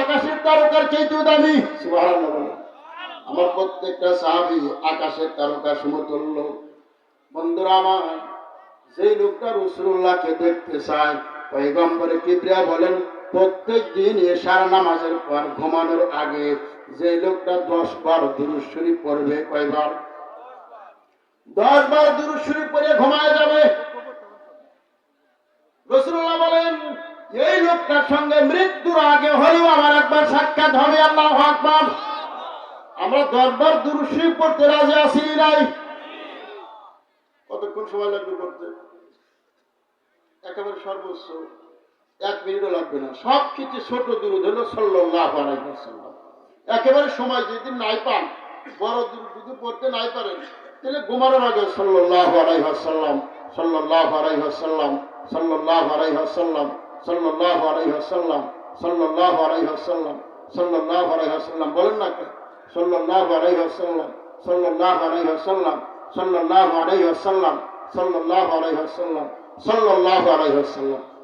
আকাশের তারকার চাইতেও দামি। আমার প্রত্যেকটা সাহাবি আকাশের তারকা, সমতুল্য। বন্ধুরা আমার সেই লোকটা রসুল্লাহকে দেখতে চায় কিবরিয়া বলেন, প্রত্যেক দিন এশার নামাজের পর ঘুমানোর আগে যে লোকটা দশ বার দুরুশ্বরী পড়বে কয়বার? দশ বার দুরুশ্বরী পড়ে ঘুমায় যাবে রসুল্লাহ বলেন এই লোকটার সঙ্গে মৃত্যুর আগে হলেও আমার একবার সাক্ষাৎ হবে, আল্লাহ আকবার। আমরা দরবার দুরুশ্বরী পড়তে রাজি আছি নাই? কতক্ষণ সময় লাগবে করতে একেবারে সর্বোচ্চ এক মিনিটও লাগবে না। সব কিছু ছোট দূর হলো সাল্লাহ একেবারে সময় যদি নাই পান, বড় দূর যদি পড়তে নাই পারেন, তাহলে ঘুমানোর আগে সাল্লাহ আলাইহাসাল্লাম সাল্লাহ আলাইহাসাল্লাম সাল্লাহ আলাইহাসাল্লাম বলেন না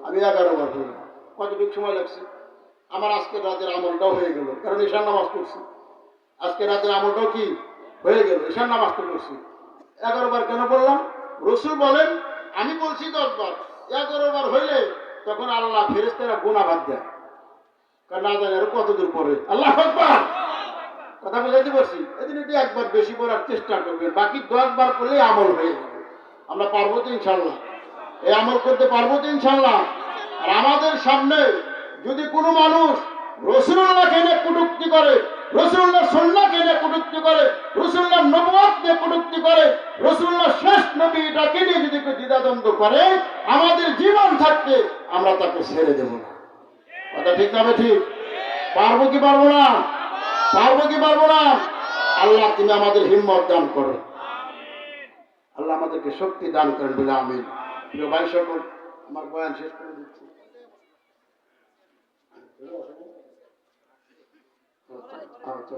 আমি এগারো বার কতটুকু সময় লাগছে? আমার আজকে রাতের আমলটাও হয়ে গেল, কারণ ঈশান নামাজ পড়ছি। আজকে রাতের আমলটাও কি? হয়ে গেল, ঈশান নামাজ তো পড়ছি। এগারো বার কেন বললাম? রসুল বলেন, আমি বলছি দশ বার। এগারো বার হইলে তখন আল্লাহ ফেরেস্তারা গুণা বাদ দেয়। কারণ না জানি আরও কত দূর পরে। আল্লাহ কথা বুঝাইতে পারছি? এদিন একটু একবার বেশি পড়ার চেষ্টা করবেন। বাকি দশ বার করলেই আমল হয়ে যাবে। আমরা পারব তো ইনশাল্লাহ এই আমল করতে পারব তো ইনশাল্লাহ আর আমাদের সামনে যদি কোনো মানুষ রসুল্লাহকে নিয়ে কটুক্তি করে রসুল্লাহ সন্ন্যাকে নিয়ে কটুক্তি করে, রসুল্লাহ নবুয়াত নিয়ে কটুক্তি করে, রসুল্লাহ শেষ নবী এটাকে নিয়ে যদি কেউ দ্বিধাদ্বন্দ্ব করে, আমাদের জীবন থাকতে আমরা তাকে ছেড়ে দেব না। কথা ঠিক না ঠিক পারব কি পারব না? পারব কি পারব না? আল্লাহ তুমি আমাদের হিম্মত দান করো। আল্লাহ আমাদেরকে শক্তি দান করেন বলে আমি প্রিয় ভাই সকল, আমার বয়ান শেষ করে দিচ্ছি। আচ্ছা